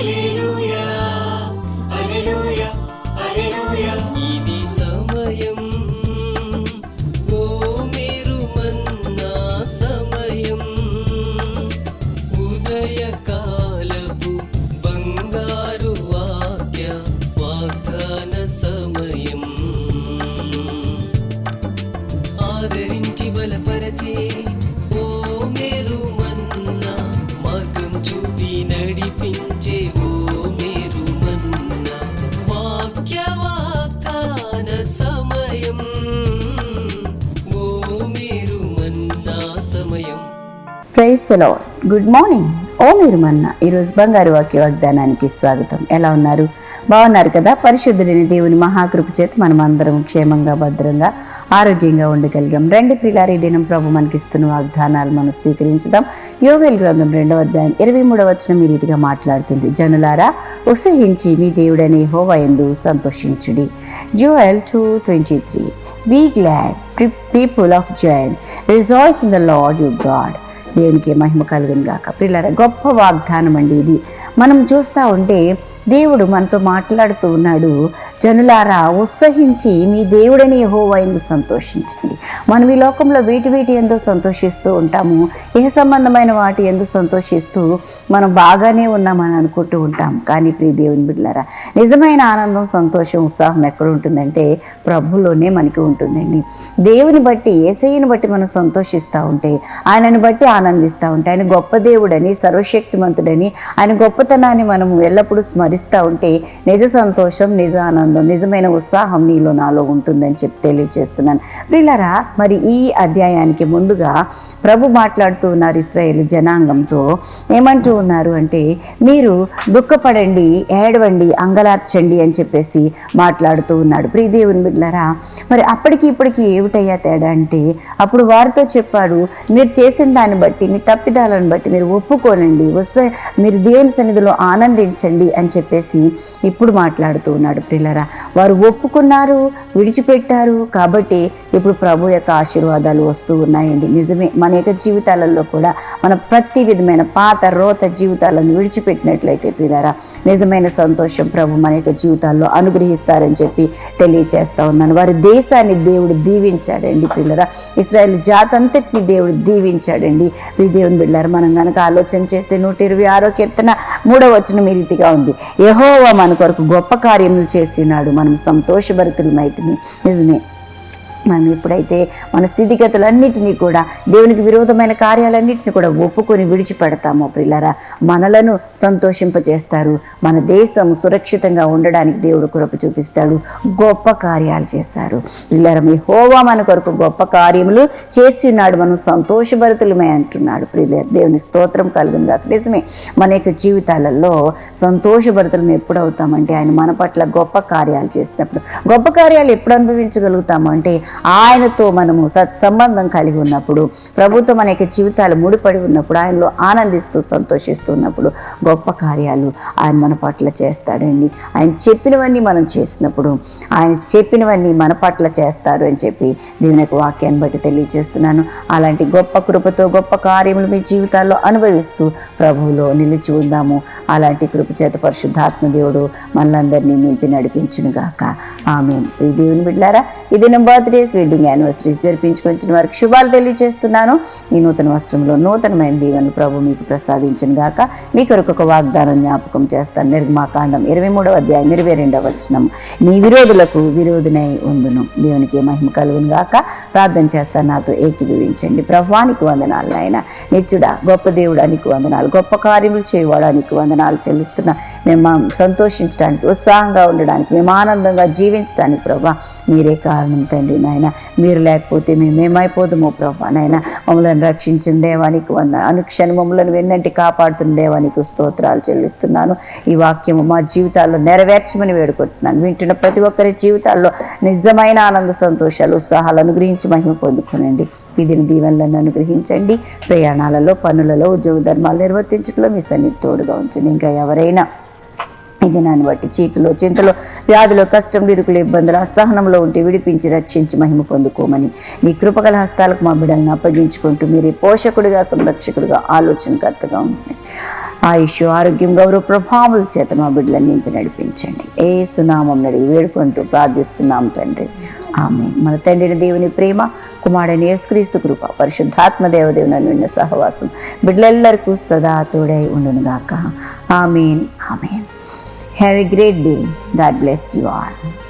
ఇది praise good morning. ఓ మీరు మన్న ఈరోజు బంగారు వాక్య వాగ్దానానికి స్వాగతం. ఎలా ఉన్నారు? బాగున్నారు కదా? పరిశుద్ధుడైన దేవుని మహాకృప చేతి మనం అందరం క్షేమంగా భద్రంగా ఆరోగ్యంగా ఉండగలిగాం. రెండు పిల్లారి దినం ప్రభు మనకిస్తున్న వాగ్దానాలు మనం స్వీకరించుదాం. యోగల్ గ్రంథం రెండవ అధ్యాయం ఇరవై మూడవ వచనం ఈ రీతిగా మాట్లాడుతుంది. జనులారా ఉత్సహించి మీ దేవుడని హోవయందు సంతోషించుడి. Joel two twenty three. Be glad people of Zion. Rejoice in the Lord you God. దేవునికి మహిమ కలుగును గాక. పిల్లల గొప్ప వాగ్దానం అండి ఇది. మనం చూస్తూ ఉంటే దేవుడు మనతో మాట్లాడుతూ ఉన్నాడు. జనులారా ఉత్సహించి మీ దేవుడని హోవైందు సంతోషించండి. మనం ఈ లోకంలో వీటి వీటి ఎంతో సంతోషిస్తూ ఉంటాము. ఏ సంబంధమైన వాటి ఎందు సంతోషిస్తూ మనం బాగానే ఉన్నామని అనుకుంటూ ఉంటాం. కానీ ప్రియ దేవుని బిడ్డలారా నిజమైన ఆనందం సంతోషం ఉత్సాహం ఎక్కడ ఉంటుందంటే ప్రభులోనే మనకి ఉంటుందండి. దేవుని బట్టి ఏసైని బట్టి మనం సంతోషిస్తూ ఉంటే ఆయనను బట్టి ఆనందిస్తూ ఉంటే ఆయన గొప్ప దేవుడని సర్వశక్తిమంతుడని ఆయన గొప్పతనాన్ని మనం ఎల్లప్పుడూ స్మరిస్తూ ఉంటే నిజ సంతోషం నిజ ఆనందం నిజమైన ఉత్సాహం నీలో నాలో ఉంటుందని చెప్పి తెలియజేస్తున్నాను ప్రిల్లరా మరి ఈ అధ్యాయానికి ముందుగా ప్రభు మాట్లాడుతూ ఉన్నారు ఇస్రాయేల్ జనాంగంతో. ఏమంటూ ఉన్నారు అంటే మీరు దుఃఖపడండి ఏడవండి అంగలార్చండి అని చెప్పేసి మాట్లాడుతూ ఉన్నాడు. ప్రియదేవుని బిడ్డలారా మరి అప్పటికి ఇప్పటికి ఏమిటయ్యా తేడా అంటే అప్పుడు వారితో చెప్పాడు మీరు చేసిన దాన్ని బట్టి మీ తప్పిదాలను బట్టి మీరు ఒప్పుకోనండి. వస్తే మీరు దేవుని సన్నిధిలో ఆనందించండి అని చెప్పేసి ఇప్పుడు మాట్లాడుతూ ఉన్నాడు ప్రిల్లరా వారు ఒప్పుకున్నారు విడిచిపెట్టారు. కాబట్టి ఇప్పుడు ప్రభు యొక్క ఆశీర్వాదాలు వస్తూ ఉన్నాయండి. నిజమే మన యొక్క జీవితాలలో కూడా మన ప్రతి విధమైన పాత రోత జీవితాలను విడిచిపెట్టినట్లయితే పిల్లరా నిజమైన సంతోషం ప్రభు మన యొక్క జీవితాల్లో అనుగ్రహిస్తారని చెప్పి తెలియచేస్తా ఉన్నాను. వారి దేశాన్ని దేవుడు దీవించాడండి పిల్లరా ఇస్రాయల్ జాతంతటిని దేవుడు దీవించాడండి. ప్రియ దేవుని బిళ్ళారు మనం కనుక ఆలోచన చేస్తే నూట ఇరవై ఆరో కీర్తన మూడవ వచనం ఈ రీతిగా ఉంది. యహోవా మన కొరకు గొప్ప కార్యములు చేసినాడు మనం సంతోషభరితులమైతుంది నిజమే. మనం ఎప్పుడైతే మన స్థితిగతులన్నిటినీ కూడా దేవునికి విరోధమైన కార్యాలన్నింటినీ కూడా ఒప్పుకొని విడిచిపెడతామో ప్రిల్లరా మనలను సంతోషింపజేస్తారు మన దేశం సురక్షితంగా ఉండడానికి దేవుడు కృప చూపిస్తాడు. గొప్ప కార్యాలు చేస్తారు. ప్రిల్లరా మీ హోవా మన కొరకు గొప్ప కార్యములు చేసి ఉన్నాడు. మనం సంతోషభరితులమే అంటున్నాడు ప్రిల్లర్. దేవుని స్తోత్రం కలుగుందా నిజమే మన యొక్క జీవితాలలో సంతోషభరితులం ఎప్పుడు అవుతామంటే ఆయన మన పట్ల గొప్ప కార్యాలు చేసినప్పుడు. గొప్ప కార్యాలు ఎప్పుడు అనుభవించగలుగుతాము అంటే ఆయనతో మనము సత్సంబంధం కలిగి ఉన్నప్పుడు ప్రభుత్వం అనేక జీవితాలు ముడిపడి ఉన్నప్పుడు ఆయనలో ఆనందిస్తూ సంతోషిస్తూ ఉన్నప్పుడు గొప్ప కార్యాలు ఆయన మన పట్ల చేస్తాడండి. ఆయన చెప్పినవన్నీ మనం చేసినప్పుడు ఆయన చెప్పినవన్నీ మన పట్ల చేస్తారు అని చెప్పి దీనికి యొక్క వాక్యాన్ని బట్టి తెలియజేస్తున్నాను. అలాంటి గొప్ప కృపతో గొప్ప కార్యములు మీ జీవితాల్లో అనుభవిస్తూ ప్రభువులో నిలిచి ఉందాము. అలాంటి కృప చేత పరిశుద్ధాత్మ దేవుడు మనలందరినీ నింపి నడిపించునుగాక. ఆమె ఈ దేవుని బిడ్డారా ఇది నా డేస్ వెడ్డింగ్ యానివర్సరీస్ జరిపించుకొచ్చిన వారికి శుభాలు తెలియజేస్తున్నాను. ఈ నూతన వస్త్రంలో నూతనమైన దీవెనలు ప్రభు మీకు ప్రసాదించను గాక. మీ కొరకు ఒక వాగ్దానం జ్ఞాపకం చేస్తాను. నిర్మాకాండం ఇరవై మూడవ అధ్యాయం ఇరవై రెండవ వచనం. నీ విరోధులకు విరోధునై ఉందును. దేవునికి మహిమ కలుగును గాక. ప్రార్థన చేస్తాను నాతో ఏకీభవించండి. ప్రభువానికి వందనాలు నాయన. నిత్యుడా గొప్ప దేవుడానికి వందనాలు. గొప్ప కార్యములు చేయడానికి వందనాలు చెల్లిస్తున్నా మేము సంతోషించడానికి ఉత్సాహంగా ఉండడానికి మేము ఆనందంగా జీవించడానికి ప్రభా మీరే కారణం తండ్రి నాయన. మీరు లేకపోతే మేము ప్రభా నాయన. మమ్మల్ని రక్షించిన దేవానికి వంద అనుక్షణ మమ్మల్ని వెన్నంటి కాపాడుతున్న దేవానికి స్తోత్రాలు చెల్లిస్తున్నాను. ఈ వాక్యము మా జీవితాల్లో నెరవేర్చమని వేడుకుంటున్నాను. వింటున్న ప్రతి ఒక్కరి జీవితాల్లో నిజమైన ఆనంద సంతోషాలు ఉత్సాహాలు అనుగ్రహించి మహిమ పొందుకునండి. ఇది దీవెనలను అనుగ్రహించండి. ప్రయాణాలలో పనులలో ఉద్యోగ ధర్మాలు నిర్వర్తించడంలో మీ సన్నిధి తోడుగా ఉంచండి. ఇంకా ఎవరైనా ఈ దినాన్ని బట్టి చీకులో చింతలో వ్యాధులు కష్టం ఇరుకులు ఇబ్బందులు అసహనంలో ఉంటే విడిపించి రక్షించి మహిమ పొందుకోమని మీ కృపగల హస్తాలకు మా బిడ్డలను అప్పగించుకుంటూ మీరు పోషకుడిగా సంరక్షకుడిగా ఆలోచనకర్తగా ఉండండి. ఆయుష్ ఆరోగ్యం గౌరవ ప్రభావాల చేత మా బిడ్డలను నింపి నడిపించండి. ఏ సునామం నడిగి వేడుకుంటూ ప్రార్థిస్తున్నాం తండ్రి. ఆమె మన తండ్రిని దేవుని ప్రేమ కుమారుడని యేసుక్రీస్తు కృప పరిశుద్ధాత్మ దేవదేవుని నిన్న సహవాసం బిడ్డలెల్లరికూ సదా తోడై ఉండునుగాక. Amen. Amen. Have a great day. God bless you all.